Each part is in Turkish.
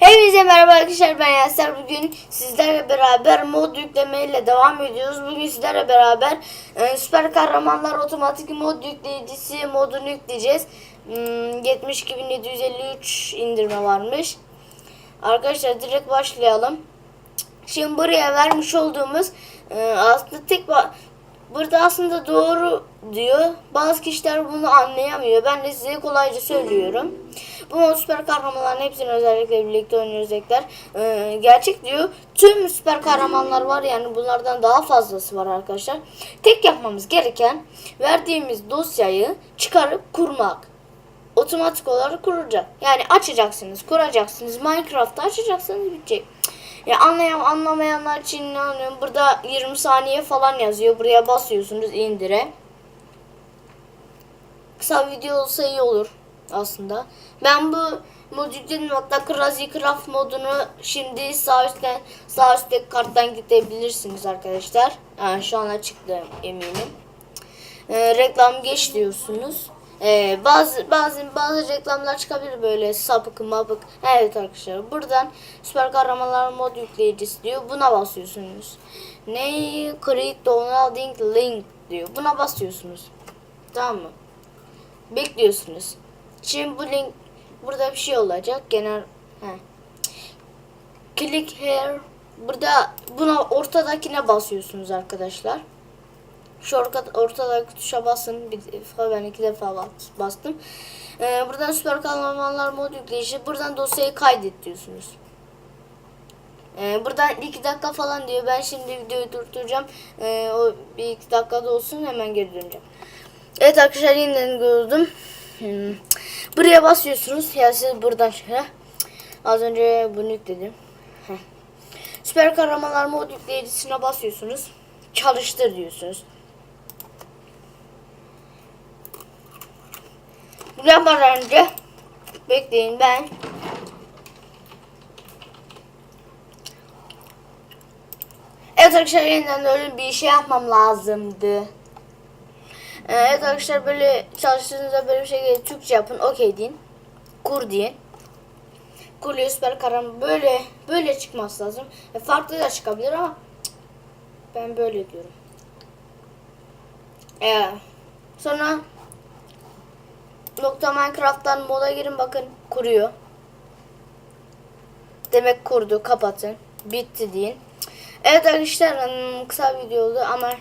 Hepinize merhaba arkadaşlar ben Yaser. Bugün sizlerle beraber mod yüklemeyle devam ediyoruz. Bugün sizlerle beraber e, süper kahramanlar otomatik mod yükleyicisi modunu yükleyeceğiz. Hmm, 72.753 indirme varmış. Arkadaşlar direkt başlayalım. Şimdi buraya vermiş olduğumuz e, aslında tek burada aslında doğru diyor. Bazı kişiler bunu anlayamıyor. Ben de size kolayca söylüyorum. Bu süper kahramanların hepsini özellikle birlikte oynayacaklar. E, gerçek diyor. Tüm süper kahramanlar var yani bunlardan daha fazlası var arkadaşlar. Tek yapmamız gereken verdiğimiz dosyayı çıkarıp kurmak otomatik olarak kuracak. Yani açacaksınız, kuracaksınız. Minecraft'ta açacaksınız bitecek. Ya anlayan anlamayanlar için inanıyorum. Burada 20 saniye falan yazıyor. Buraya basıyorsunuz indire. Kısa video olsa iyi olur aslında. Ben bu mod yükledim hatta Crazy Craft modunu şimdi sağ üstten sağ üstteki karttan gidebilirsiniz arkadaşlar. Ha, şu an çıktı eminim. Ee, reklam geç diyorsunuz. Ee, bazı bazı bazı reklamlar çıkabilir böyle sapık mapık. Evet arkadaşlar buradan süper kahramanlar mod yükleyicisi diyor. Buna basıyorsunuz. Ne? Create downloading link diyor. Buna basıyorsunuz. Tamam mı? Bekliyorsunuz. Şimdi bu link burada bir şey olacak. Genel he. Click here. Burada buna ortadakine basıyorsunuz arkadaşlar. Şu orta- ortadaki tuşa basın. Bir defa ben iki defa bas- bastım. Ee, buradan süper kahramanlar mod yükleyici. Buradan dosyayı kaydet diyorsunuz. Ee, buradan iki dakika falan diyor. Ben şimdi videoyu durduracağım. Ee, o bir iki dakikada olsun hemen geri döneceğim. Evet arkadaşlar yeniden gördüm. Hmm. Buraya basıyorsunuz. Ya siz buradan şöyle. Az önce bunu yükledim. Heh. Süper kahramanlar mod yükleyicisine basıyorsunuz. Çalıştır diyorsunuz. Bunu yapmadan önce bekleyin ben Evet arkadaşlar yeniden öyle bir şey yapmam lazımdı. Ee, Evet arkadaşlar böyle çalıştığınızda böyle bir geliyor. Türkçe yapın. Okey deyin. Kur deyin. Kuruyor süper kahraman. Böyle böyle çıkması lazım. E, farklı da çıkabilir ama ben böyle diyorum. Ee, sonra nokta Minecraft'tan moda girin bakın kuruyor. Demek kurdu. Kapatın. Bitti deyin. Evet arkadaşlar hmm, kısa video oldu ama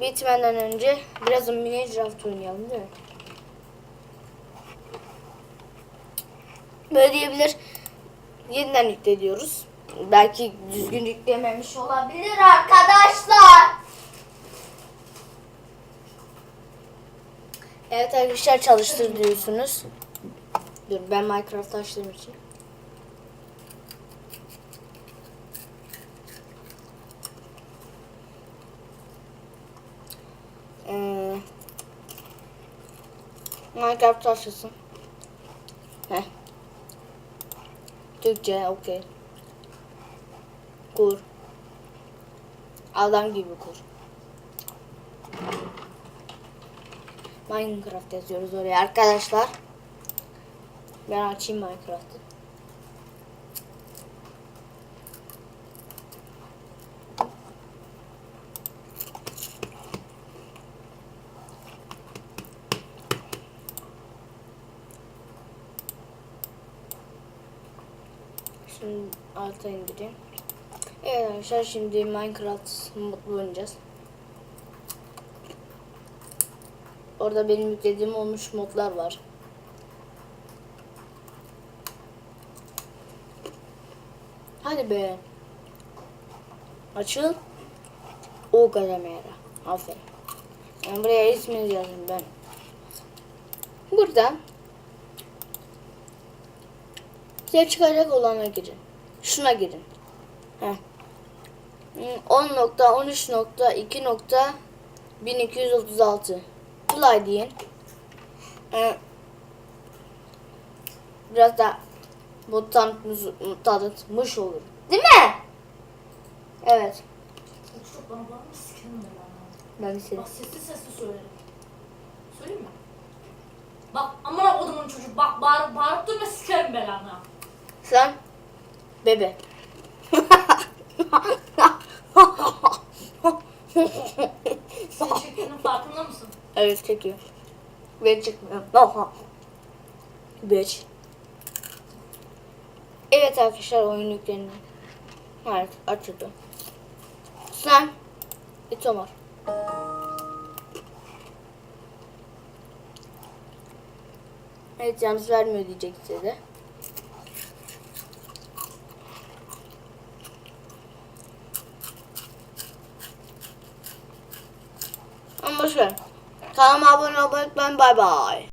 bitmeden önce biraz Minecraft oynayalım değil mi? Böyle diyebilir. Yeniden yükle diyoruz. Belki düzgün yüklememiş olabilir arkadaşlar. Evet arkadaşlar çalıştır diyorsunuz. Dur ben Minecraft açtığım için. Minecraft açılsın. Heh. Türkçe okey. Kur. Adam gibi kur. Minecraft yazıyoruz oraya arkadaşlar. Ben açayım Minecraft'ı. Şimdi alta indireyim. Evet arkadaşlar şimdi Minecraft mutlu oynayacağız. Orada benim yüklediğim olmuş modlar var. Hadi be. Açıl. O kademera. Aferin. Ben buraya ismini yazayım ben. Burada size çıkacak olana girin. Şuna girin. Heh. Hmm, 10.13.2.1236 Play deyin. Ee, biraz da bu tanıtmış, olur. Değil mi? Evet. Sikerim ben. Ben şey. Bak sesli sesli söylerim. Söyleyeyim mi? Bak amına kodumun çocuk bak bağır, bağırıp durma sikerim sikerim belanı. Sen bebe. Senin şeklinin farkında mısın? evet çekiyor. Ben çıkmıyorum. Oha. Bitch. Evet arkadaşlar oyun yüklendi. Evet açıldı. Sen İtomar. Evet yalnız vermiyor diyecek size. Ama boş. Kanalıma abone olmayı unutmayın. Bay bay.